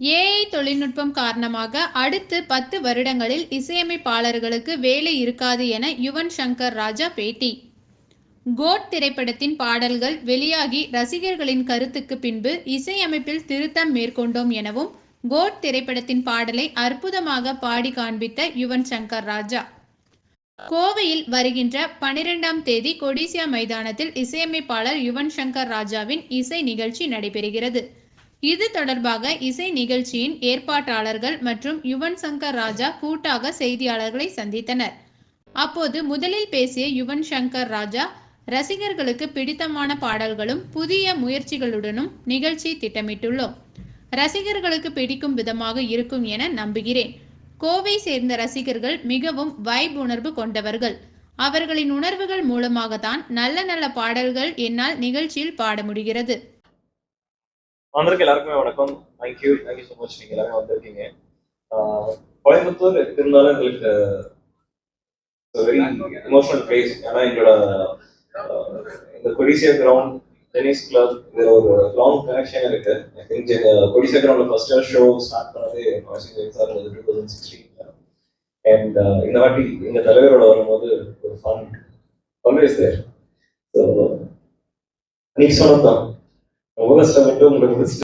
AI தொழில்நுட்பம் காரணமாக அடுத்து பத்து வருடங்களில் இசையமைப்பாளர்களுக்கு வேலை இருக்காது என யுவன் சங்கர் ராஜா பேட்டி. கோட் திரைப்படத்தின் பாடல்கள் வெளியாகி ரசிகர்களின் கருத்துக்கு பின்பு இசையமைப்பில் திருத்தம் மேற்கொண்டோம் எனவும் கோட் திரைப்படத்தின் பாடலை அற்புதமாக பாடி காண்பித்த யுவன் சங்கர் ராஜா. கோவையில் வருகின்ற பனிரெண்டாம் தேதி கொடிசியா மைதானத்தில் இசையமைப்பாளர் யுவன் சங்கர் ராஜாவின் இசை நிகழ்ச்சி நடைபெறுகிறது. இது தொடர்பாக இசை நிகழ்ச்சியின் ஏற்பாட்டாளர்கள் மற்றும் யுவன் சங்கர் ராஜா கூட்டாக செய்தியாளர்களை சந்தித்தனர். அப்போது முதலில் பேசிய யுவன் சங்கர் ராஜா ரசிகர்களுக்கு பிடித்தமான பாடல்களும் புதிய முயற்சிகளுடனும் நிகழ்ச்சி திட்டமிட்டுள்ளோம். ரசிகர்களுக்கு பிடிக்கும் விதமாக இருக்கும் என நம்புகிறேன். கோவை சேர்ந்த ரசிகர்கள் மிகவும் வைப் உணர்வு கொண்டவர்கள். அவர்களின் உணர்வுகள் மூலமாகத்தான் நல்ல நல்ல பாடல்கள் என்னால் நிகழ்ச்சியில் பாட முடிகிறது. வந்திருக்க எல்லாருக்குமே வணக்கம். தேங்க்யூ தேங்க்யூ ஸோ மச் நீங்கள் எல்லாருமே வந்திருக்கீங்க. கோயம்புத்தூர் இருந்தாலும் எங்களுக்கு வெரி எமோஷனல் பிளேஸ் ஏன்னா எங்களோட இந்த கொடிசியா கிரவுண்ட் டென்னிஸ் கிளப் இது ஒரு லாங் கனெக்ஷன் இருக்கு. ஐ திங்க் கொடிசியா கிரவுண்ட்ல ஃபர்ஸ்ட் ஷோ ஸ்டார்ட் பண்ணது சார் டூ தௌசண்ட் சிக்ஸ்டீன்ல அண்ட் இந்த வாட்டி எங்க தலைவரோட வரும்போது ஒரு ஃபன் ஆல்வேஸ் தேர் ஸோ நீ சொன்னதான் Olá, senhora, pelo então, menos.